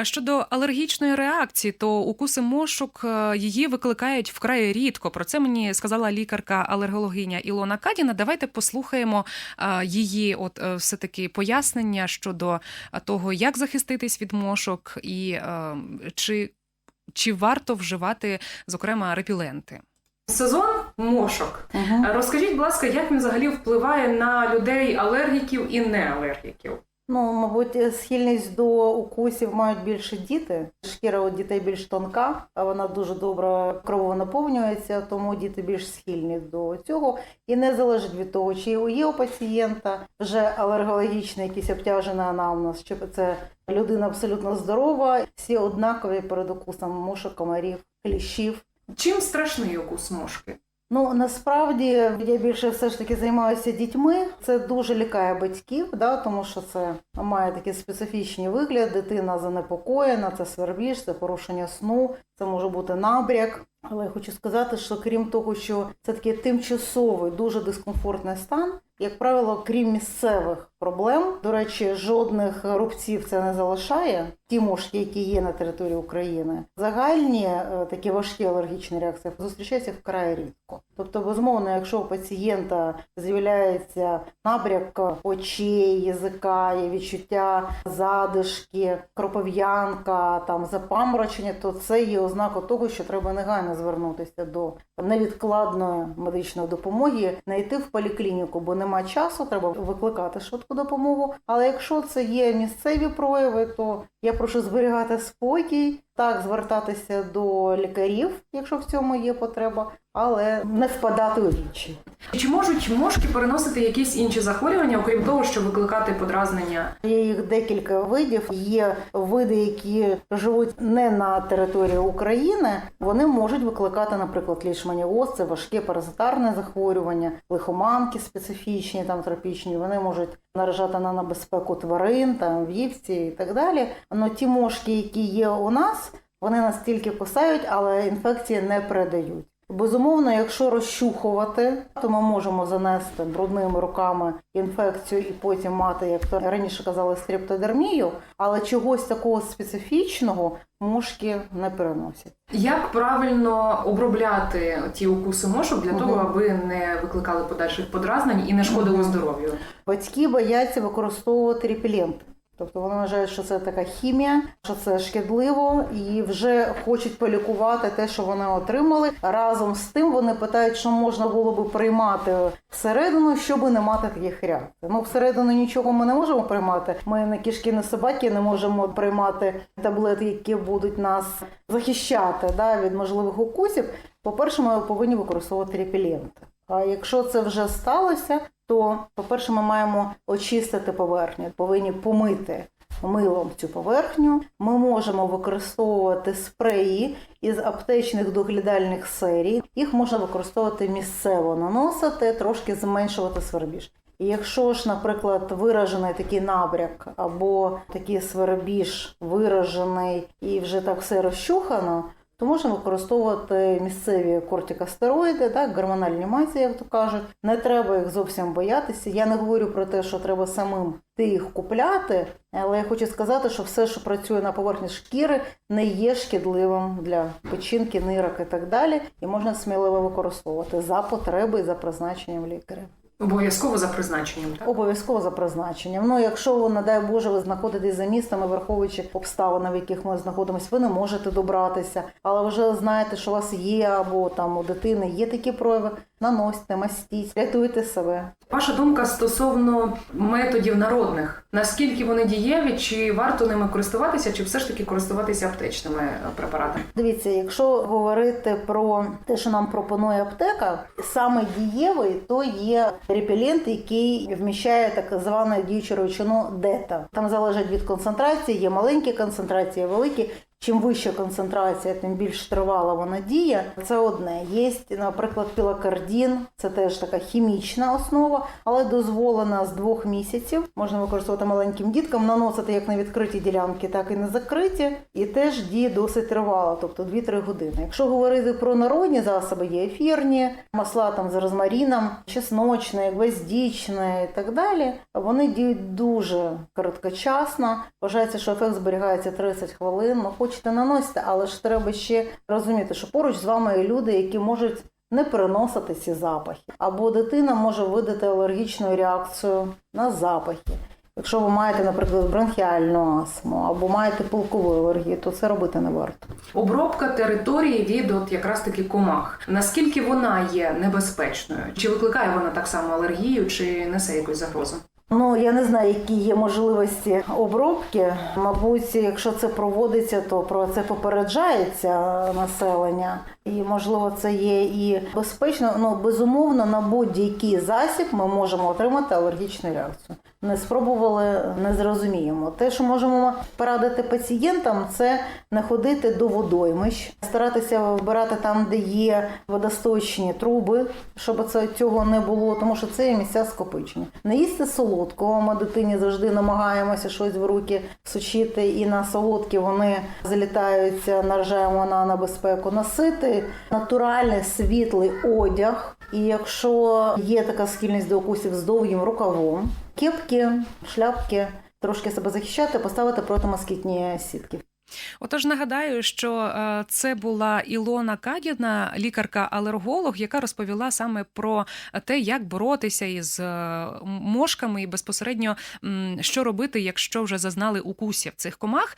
А Щодо алергічної реакції, то укуси мошок е, її викликають вкрай рідко. Про це мені сказала лікарка-алергологиня Ілона Кадіна. Давайте послухаємо е, її, от е, все таки пояснення щодо е, того, як захиститись від мошок, і е, чи, чи варто вживати, зокрема, репіленти. Сезон мошок. Угу. Розкажіть, будь ласка, як він взагалі впливає на людей алергіків і неалергіків? Ну, мабуть, схильність до укусів мають більше діти. Шкіра у дітей більш тонка, а вона дуже добре кровонаповнюється, тому діти більш схильні до цього. І не залежить від того, чи є у пацієнта вже алергологічний якийсь обтяжений анамнез, чи це людина абсолютно здорова. Всі однакові перед укусом мушок, комарів, кліщів. Чим страшний укус мошки? Ну насправді я більше все ж таки займаюся дітьми. Це дуже лякає батьків, да, тому що це має такі специфічні вигляд. Дитина занепокоєна, це свербіж, це порушення сну, це може бути набряк. Але я хочу сказати, що крім того, що це такий тимчасовий, дуже дискомфортний стан, як правило, крім місцевих проблем, до речі, жодних рубців це не залишає. Ті мошки, які є на території України, загальні е, такі важкі алергічні реакції зустрічаються вкрай рідко. Тобто, безумовно, якщо у пацієнта з'являється набряк очей, язика, є відчуття задишки, кропов'янка, там запаморочення, то це є ознака того, що треба негайно звернутися до невідкладної медичної допомоги, не йти в поліклініку, бо нема часу, треба викликати швидку допомогу. Але якщо це є місцеві прояви, то я прошу зберігати спокій, так звертатися до лікарів, якщо в цьому є потреба, але не впадати у вічі. Чи можуть мошки переносити якісь інші захворювання, окрім того, що викликати подразнення? Є їх декілька видів. Є види, які живуть не на території України. Вони можуть викликати, наприклад, лішманіоз, це важке паразитарне захворювання, лихоманки специфічні, там тропічні. Вони можуть наражати на небезпеку тварин, там вівці і так далі. Но ті мошки, які є у нас, вони настільки кусають, але інфекції не передають. Безумовно, якщо розчухувати, то ми можемо занести брудними руками інфекцію і потім мати, як то раніше казали, стрептодермію, але чогось такого специфічного мушки не переносять. Як правильно обробляти ті укуси мошок для того, аби не викликали подальших подразнень і не шкодили Мгм. здоров'ю? Батьки бояться використовувати репеленти. Тобто вони вважають, що це така хімія, що це шкідливо, і вже хочуть полікувати те, що вони отримали. Разом з тим вони питають, що можна було би приймати всередину, щоб не мати таких реакцій. Ну, всередину нічого ми не можемо приймати. Ми не кішки, не собаки не можемо приймати таблетки, які будуть нас захищати да, від можливих укусів. По-перше, ми повинні використовувати репеленти. А якщо це вже сталося, то, по-перше, ми маємо очистити поверхню, повинні помити милом цю поверхню. Ми можемо використовувати спреї із аптечних доглядальних серій. Їх можна використовувати місцево, наносити, трошки зменшувати свербіж. І якщо ж, наприклад, виражений такий набряк або такий свербіж виражений і вже так все розчухано, то можна використовувати місцеві кортикостероїди, так, гормональні мазі, як то кажуть. Не треба їх зовсім боятися. Я не говорю про те, що треба самим ти їх купляти, але я хочу сказати, що все, що працює на поверхні шкіри, не є шкідливим для печінки, нирок і так далі, і можна сміливо використовувати за потреби і за призначенням лікаря. Обов'язково за призначенням, так? Обов'язково за призначенням. Ну, якщо ви, не дай Боже, ви знаходитесь за містами, враховуючи обставини, в яких ми знаходимося, ви не можете добратися, але вже знаєте, що у вас є або там у дитини є такі прояви. Наносьте, мастіть, рятуйте себе. Ваша думка стосовно методів народних, наскільки вони дієві, чи варто ними користуватися, чи все ж таки користуватися аптечними препаратами? Дивіться, якщо говорити про те, що нам пропонує аптека, саме дієвий то є репелент, який вміщає так звану діючу речовину дета. Там залежить від концентрації, є маленькі концентрації, великі. Чим вища концентрація, тим більш тривала вона діє. Це одне. Є, наприклад, пілокардін, це теж така хімічна основа, але дозволена з двох місяців. Можна використовувати маленьким діткам, наносити як на відкриті ділянки, так і на закриті, і теж діє досить тривало, тобто 2-3 години. Якщо говорити про народні засоби, є ефірні, масла там з розмаріном, чесночне, гвоздічне і так далі. Вони діють дуже короткочасно. Вважається, що ефект зберігається 30 хвилин. Хочете наносите, але ж треба ще розуміти, що поруч з вами є люди, які можуть не переносити ці запахи. Або дитина може видати алергічну реакцію на запахи. Якщо ви маєте, наприклад, бронхіальну астму або маєте пилкову алергію, то це робити не варто. Обробка території від от якраз таки комах. Наскільки вона є небезпечною? Чи викликає вона так само алергію, чи несе якусь загрозу? Ну я не знаю, які є можливості обробки. Мабуть, якщо це проводиться, то про це попереджається населення, і можливо це є і безпечно. Ну безумовно, на будь-який засіб ми можемо отримати алергічну реакцію. Не спробували, не зрозуміємо. Те, що можемо порадити пацієнтам, це не ходити до водоймищ, старатися вибирати там, де є водосточні труби, щоб це цього не було, тому що це є місця скопичення. Не їсти солодкого. Ми дитині завжди намагаємося щось в руки всучити, і на солодкі вони залітаються, наражаємо на небезпеку. Носити натуральний світлий одяг. І якщо є така схильність до укусів з довгим рукавом, кепки, шляпки, трошки себе захищати, поставити протимоскітні сітки. Отож, нагадаю, що е, це була Ілона Кадіна, лікарка-алерголог, яка розповіла саме про те, як боротися із е, мошками і безпосередньо що робити, якщо вже зазнали укусів цих комах.